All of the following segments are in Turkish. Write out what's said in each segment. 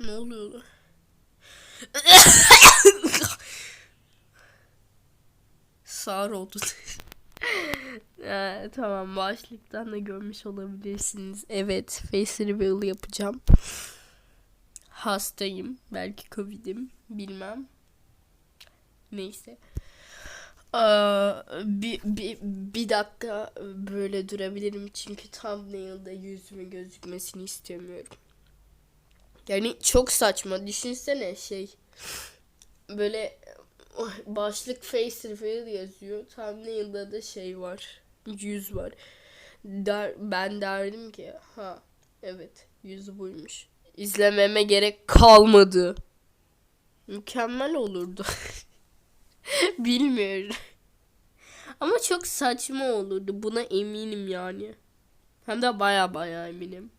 Ne oluyor? Sağır oldu. Ee, tamam başlıktan da görmüş olabilirsiniz. Evet face reveal yapacağım. Hastayım. Belki covid'im. Bilmem. Neyse. Aa, bir, bir, bir dakika böyle durabilirim çünkü thumbnail'da yüzümü gözükmesini istemiyorum. Yani çok saçma. Düşünsene şey. Böyle oh, başlık face reveal yazıyor. Thumbnail'da da şey var. Yüz var. Der, ben derdim ki ha evet yüzü buymuş. İzlememe gerek kalmadı. Mükemmel olurdu. Bilmiyorum. Ama çok saçma olurdu. Buna eminim yani. Hem de baya baya eminim.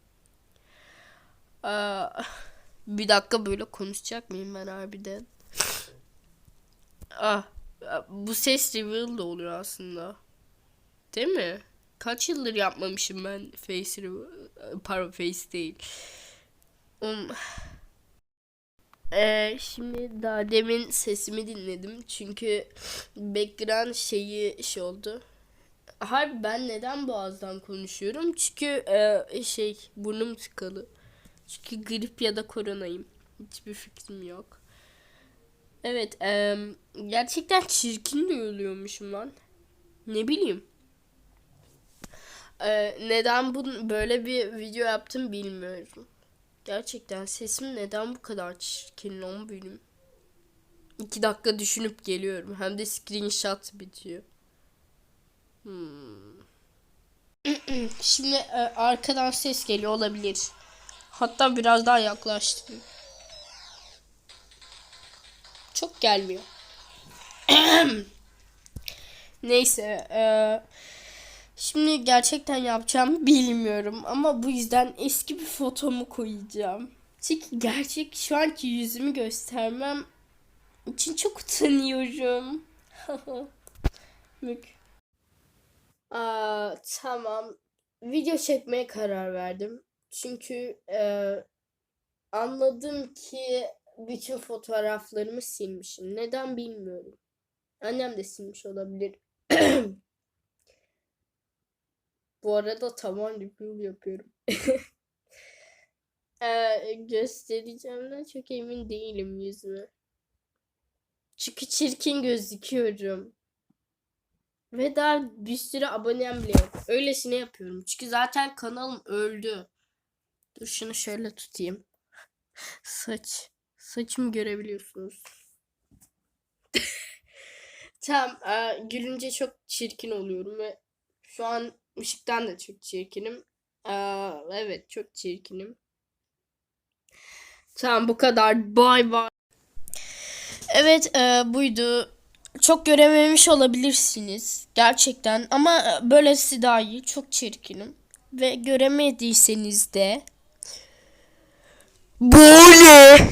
Aa, bir dakika böyle konuşacak mıyım ben harbiden? Ah, bu ses reveal da oluyor aslında. Değil mi? Kaç yıldır yapmamışım ben face reveal. Pardon face değil. Um, ee, şimdi daha demin sesimi dinledim. Çünkü background şeyi şey oldu. Harbi ben neden boğazdan konuşuyorum? Çünkü e, şey burnum tıkalı. Çünkü grip ya da koronayım. Hiçbir fikrim yok. Evet, e, gerçekten çirkin duyuluyormuşum lan. Ne bileyim. E, neden bu böyle bir video yaptım bilmiyorum. Gerçekten sesim neden bu kadar çirkin lan benim? İki dakika düşünüp geliyorum. Hem de screenshot bitiyor. Hmm. Şimdi e, arkadan ses geliyor olabilir. Hatta biraz daha yaklaştım. Çok gelmiyor. Neyse. E, şimdi gerçekten yapacağım bilmiyorum. Ama bu yüzden eski bir fotomu koyacağım. Çünkü gerçek şu anki yüzümü göstermem için çok utanıyorum. Mük. Aa, tamam. Video çekmeye karar verdim. Çünkü e, anladım ki bütün fotoğraflarımı silmişim. Neden bilmiyorum. Annem de silmiş olabilir. Bu arada tavan review yapıyorum. Ee, göstereceğimden çok emin değilim yüzümü. Çünkü çirkin gözüküyorum. Ve daha bir sürü abonem bile yok. Öylesine yapıyorum. Çünkü zaten kanalım öldü. Dur şunu şöyle tutayım. Saç. Saçımı görebiliyorsunuz. Tamam. e, gülünce çok çirkin oluyorum ve şu an ışıktan da çok çirkinim. Aa, evet çok çirkinim. Tamam bu kadar. Bye bye. Evet e, buydu. Çok görememiş olabilirsiniz. Gerçekten. Ama e, böylesi daha iyi. Çok çirkinim. Ve göremediyseniz de böyle